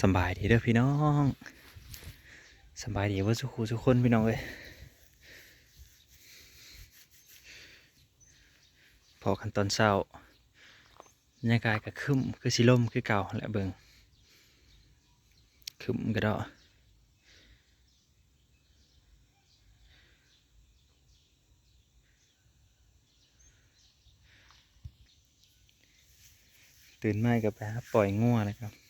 สบายดีเด้อพี่น้องสบายดีว่าสุขูสุคนพี่น้องเอ้ยพอกันตอนเช้าบรรยากาศก็คึ้มคือสิลมคือเก่าแหละเบิงคึ้มก็ไดอตื่นมากับไปปล่อยงัวนะครับ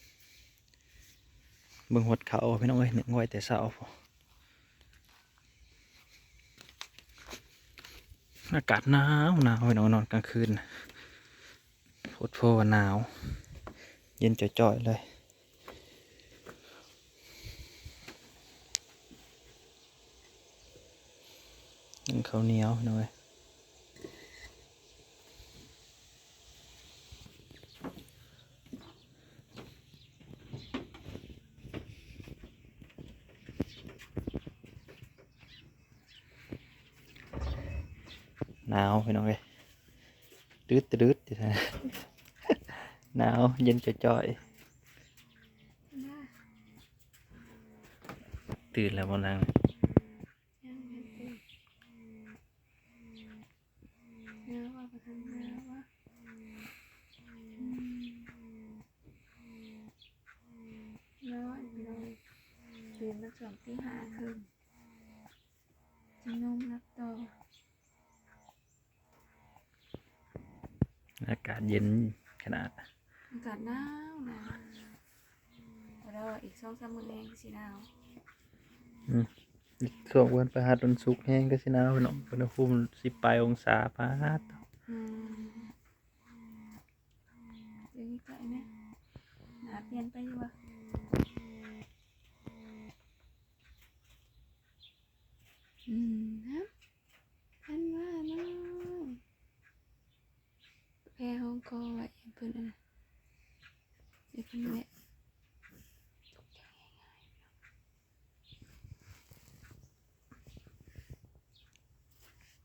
เบิ่งหดเขาพี่น้องเอ้ยหนึ่งไว้แต่เช้าพอากาศหนาวหนาวพี่น้องนอนกลางคืนน่ะโคตรโพว่าหนาว เย็นจ่อยๆเลยกินข้าเหนียวพี่อย หนาวพี่น้องเอ้ยดืดดืดหนาวเย็นจ่อยตื่นแล้วบ่นางยังเนื้อว่าไปทำเนื้อว่าเนื้อว่าไปเลยนมาสองที่หาคืนจะนุ่มนักต่อ อากาศเย็นขนาด อากาศหนาวหนาวแล้วอีกสองสามมื้อแรงก็สิหนาวช่วงวันประหัสวันศุกร์แห้งก็สิหนาวพี่น้องอุณหภูมิสิบปลายองศาพาด อืมเดี๋ยวนี้ก็ไอ้เนี่ยหนาเปลี่ยนไปอยู่วะอืมนะอันว่าน้องแพ้ห้องคอไว้เพิ่นอะนะเดี๋ยวเพิ่นแหละ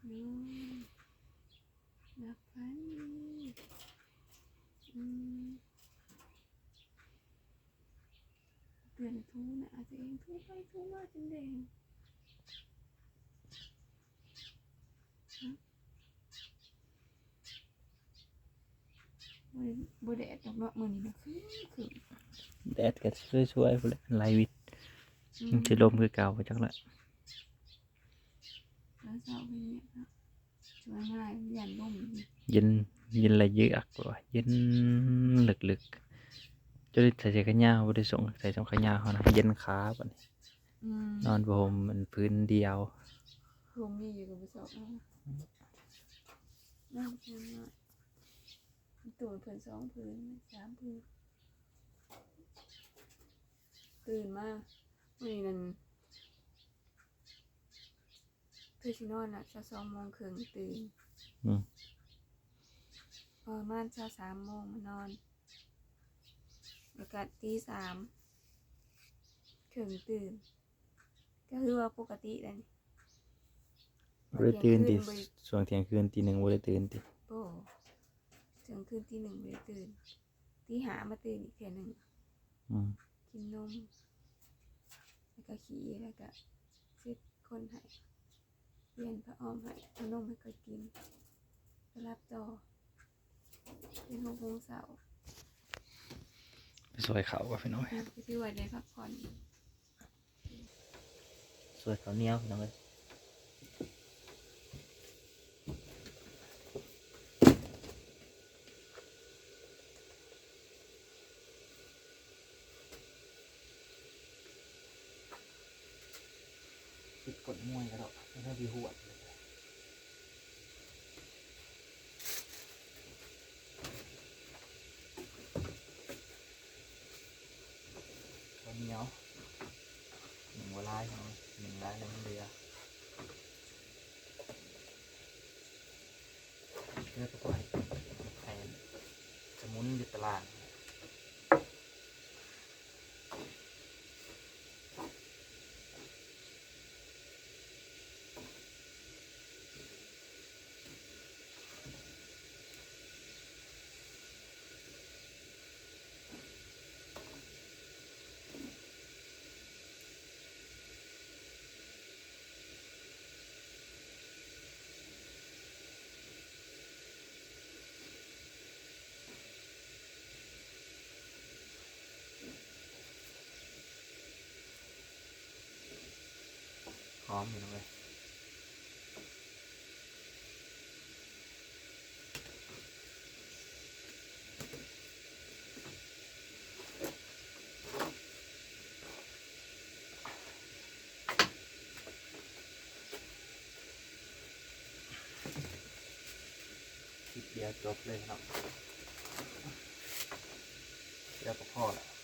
น้องนับพันอืมเปลี่ยนทูนะอาจจะเองทูไปทูมาจนแดงบไดแดดดอกเนาะมื้อนี้นะคือคือแดดก็ช่วยๆพุ่นแหละไลวิตอืมันสิลมคือเก่าไปจักละ แล้วเช้าไปเนี่ยเนาะสวยง่ายยันร่มดีเย็นเย็นละเยอะอักว่าเย็นลึกๆจะได้ใส่เสื้อกันยาวบ่ได้ส่งใส่สองขายาวเขานะเย็นขาบัดนี้อืมนอนบ่ห่มมันพื้นเดียวรวมมีอยู่กับผู้สอบเอาน่าเชื่อมากตื่นเพิ่นสองพื้นสามพื้นตื่นมาวันนี้นั่น เพื่อสินอนอะจะสองโมงครึ่งตื่นอืมประมาณเช้าสามโมงมานอนแล้วก็ตีสามถึงตื่น ก็คือว่าปกติเลยนี่บ่ได้ตื่นติเที่ยงคืนบ่ได้ช่วงเที่ยงคืนตีหนึ่งบ่ได้ตื่นติโอ้ถึงคืนที่หนึ่งไม่ได้ตื่นตีหามาตื่นอีกเทียหนึ่งอืมกินนมแล้วก็ขี่แล้วก็เซ็ตคนให้ เปลี่ยนผ้าอ้อมให้เอานมให้ก็กินไปรับต่อเป็นหกโมงเสาร์ไปสวยเขาว่าพี่น้องนะไปที่วัดได้พักผ่อนสวยเขาวเหนียวพี่น้องเอ้ยปิดกดมวยกันหรอกไม่ต้องดีหัวด เลยข้าวเหนียวหนึ่งวัวลายพี่น้ องหนึ่งลยแล้วมันเรือเลือกตัวให้แทนสมุนอยู่อเลยคิดเดียวจบเลยเนาะเดี๋ยวก็พอละ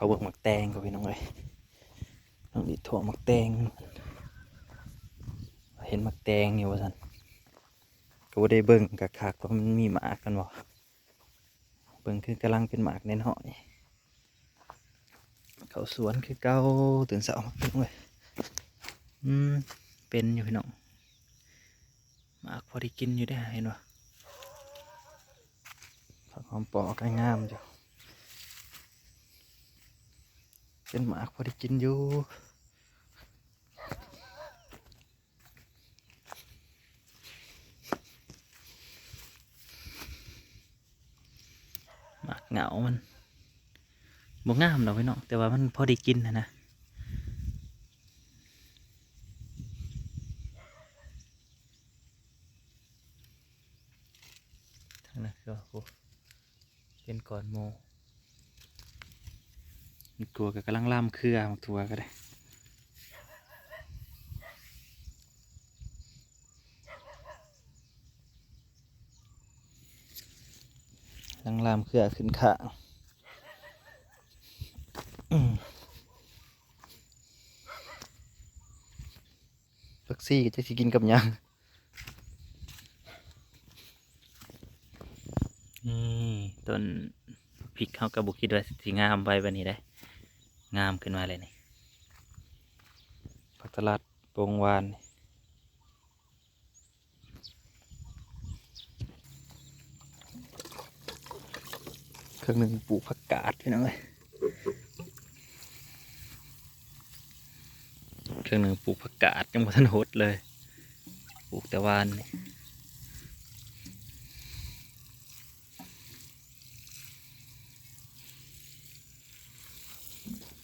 เขาเบิกหมักแตงก็พี่น้องเลยน้องดิถั่วหมักแตง เห็นหมักแตงอยู่ว่าสันก็ได้เบิ่งกะคักว่ามันมีหมากกันบ่เบิ่งคือกำลังเป็นหมากในน้อยเขาสวนคือเก้าตื่นเช้ามาพี่น้องเลยอืมเป็นอยู่พี่น้องหมากพอได้กินอยู่ได้เห็นบ่ผักหอมปอกก็งามจ้ะ เป็นหมากพอได้กินอยู่หมากเหงามันบ่งามดอกพี่น้องแต่ว่ามันพอได้กินนะนะทางนั้นก็เป็นก่อนโม ตัวก็กำลังล่ามเครือมักตัวก็ได้ลังล่ามเครือขึ้นข้าฟลักซี่ก็จะสิกินกับยังนี่ต้นพริกเขากระบุคิดว่าสิงามไปแบบนี้ได้ งามขึ้นมาเลยนี่ผักตลาดโปงวานเครื่องหนึ่งปลูกผักกาดพี่น้องเลยเครื่องหนึ่งปลูกผักกาดยังบ่ทันหดเลย ปลูกแต่วานนี่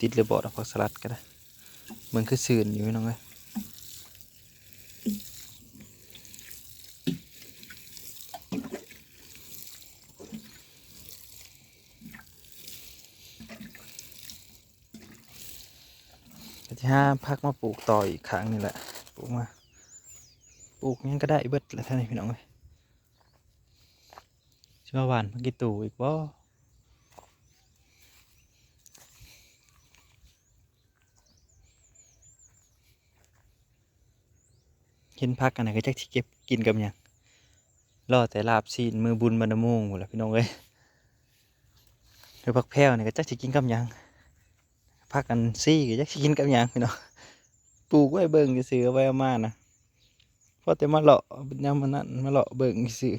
ติดเลยบอดเอาผักสลัดก็ได้มันคือสื่นอยู่พี่น้องเลยก็จะหาพักมาปลูกต่ออีกครั้งนี่แหละ ปลูกมา ปลูกหยังก็ได้เบิดแล้วท่านพี่น้องเลยชื่อว่าหวานพักกิตูอีกบ่ เห็นพักกันไหนก็จักที่เก็บกินกับอยังรอแต่ลาบซีนมือบุญบรรณมงหมดแล้วพี่น้องเอ้ยหรือพักแพ้วเนี่ยก็จักสิกินกับอยังพักกันซี่ก็จักสิกินกับอยังพี่น้องปลูกไว้เบิ่งซื้อไว้อามานะพอแต่มาเลาะยามมันนั้นมาเลาะเบิ่งซื้อ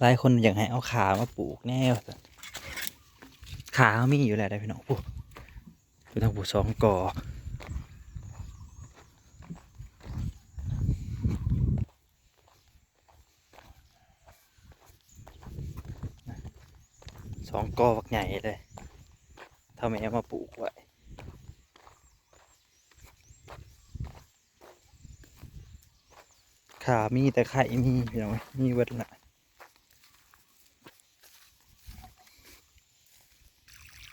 หลายคนอยากให้เอาขามาปลูกแน่วขาเขามีอยู่แล้วได้พี่น้องปลูกคือต้องปลูกสองกอสองกอบักใหญ่เลยถ้าไมเอามาปลูกไว้ขามีแต่ไข่มีพี่น้องมีเบิดละ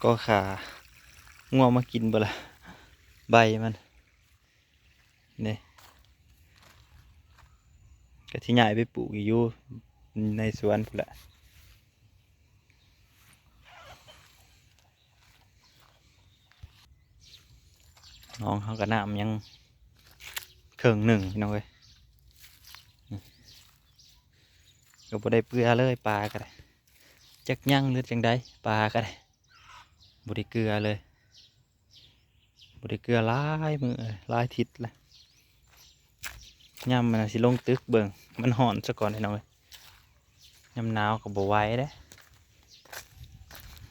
ก็ขาง่วงมากินบ่ละใบมันเนี่ยก็ที่ใหญ่ไปปลูกอยู่ในสวนพุ่นละน้องเขาก็น้ำยังเคืองหนึ่งพี่น้องเอ้ยก็บ่ได้เปลือเลยปลาก็ได้จักยั่งหรือจังใดปลาก็ได้ บ่ได้เกลือเลยบ่ได้เกลือลายมือลายทิศเลยย่ำมันสิลงตึกเบิ่งมันห่อนซะก่อนไอ้น้องเอ้ยย่ำหนาวก็บ่ไหวเด้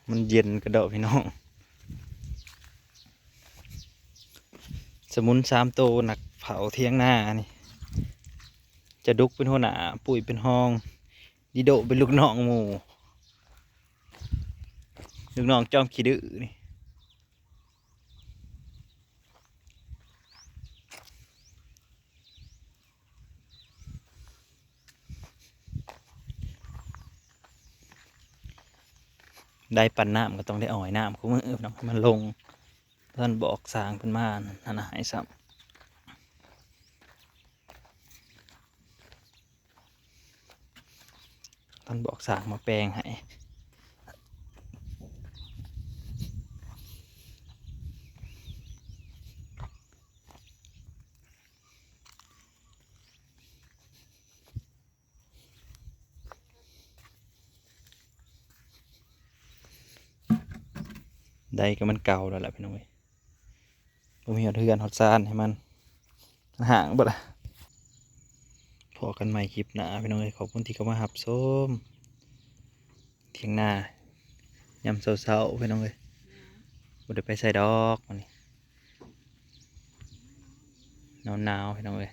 มันเย็นกระเดาะพี่น้อง สมุนสามโตหนักเผาเที่ยงหน้านี่ จะดุกเป็นหัวหน้าปุ๋ยเป็นห้อง ดิโดเป็นลูกน้องหมู ลูกน้องจอมขี้ดื้อนี่ได้ปั่นน้ำก็ต้องได้อ่อยน้ำคุ้มือพี่น้องให้มันลงท่านบอกสางเพิ่นมานั่นนะให้ซ้ำท่านบอกสางมาแปลงให้ ได้ก็มันเก่าแล้วแหละพี่น้องเอ้ยบ่มีหอดเทือนหอดซานให้มันห่างบ่ละพอกันใหม่คลิปหน้าพี่น้องเอ้ยขอบคุณที่เข้ามาหับส้มเทียงหน้ายำเศร้าๆพี่น้องเอ้ยบ่ได้ไปใส่ดอกวันนี้หนาวๆพี่น้องเอ้ย